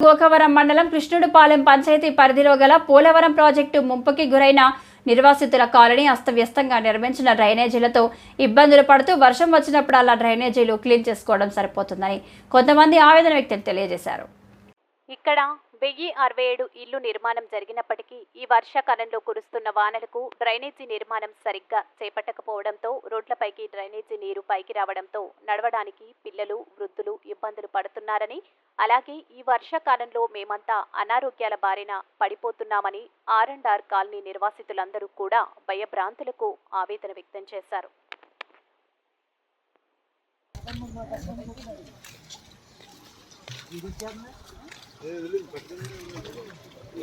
గోకవరం మండలం కృష్ణుడుపాలెం పంచాయతీ పరిధిలో గల పోలవరం ప్రాజెక్టు ముంపుకి గురైన నిర్వాసితుల కాలనీ అస్తవ్యస్తంగా నిర్మించిన డ్రైనేజీలతో ఇబ్బందులు పడుతూ వర్షం వచ్చినప్పుడు అలా డ్రైనేజీలు క్లీన్ చేసుకోవడం సరిపోతుందని కొంతమంది ఆవేదన వ్యక్తులు తెలియజేశారు. ఇక్కడ వెయ్యి అరవై ఏడు ఇల్లు నిర్మాణం జరిగినప్పటికీ ఈ వర్షాకాలంలో కురుస్తున్న వానలకు డ్రైనేజీ నిర్మాణం సరిగ్గా చేపట్టకపోవడంతో రోడ్లపైకి డ్రైనేజీ నీరు పైకి రావడంతో నడవడానికి పిల్లలు వృద్ధులు ఇబ్బందులు పడుతున్నారని అలాగే ఈ వర్షాకాలంలో మేమంతా అనారోగ్యాల బారిన పడిపోతున్నామని ఆర్ అండ్ ఆర్ కాలనీ నిర్వాసితులందరూ కూడా భయభ్రాంతులకు ఆవేదన వ్యక్తం చేశారు.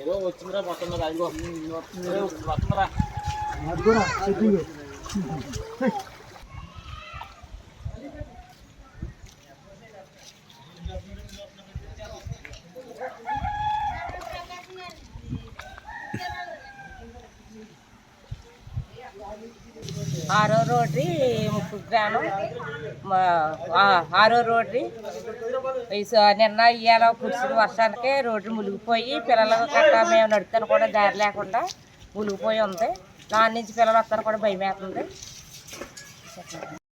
ఏదో వచ్చిందిరా మొత్తం అదిగో ఏదో వస్తుందిరా ఆరో రోడ్రి ముప్పు గ్రామం. ఆరో రోడ్రి ఈ స- నిన్న ఇవాళ కురిసిన వర్షానికి రోడ్డు మునిగిపోయి పిల్లలు గట్రా మేము నడుపుతాను కూడా దారి లేకుండా మునిగిపోయి ఉంది. దాని నుంచి పిల్లలు వస్తాను కూడా భయం వేస్తుంది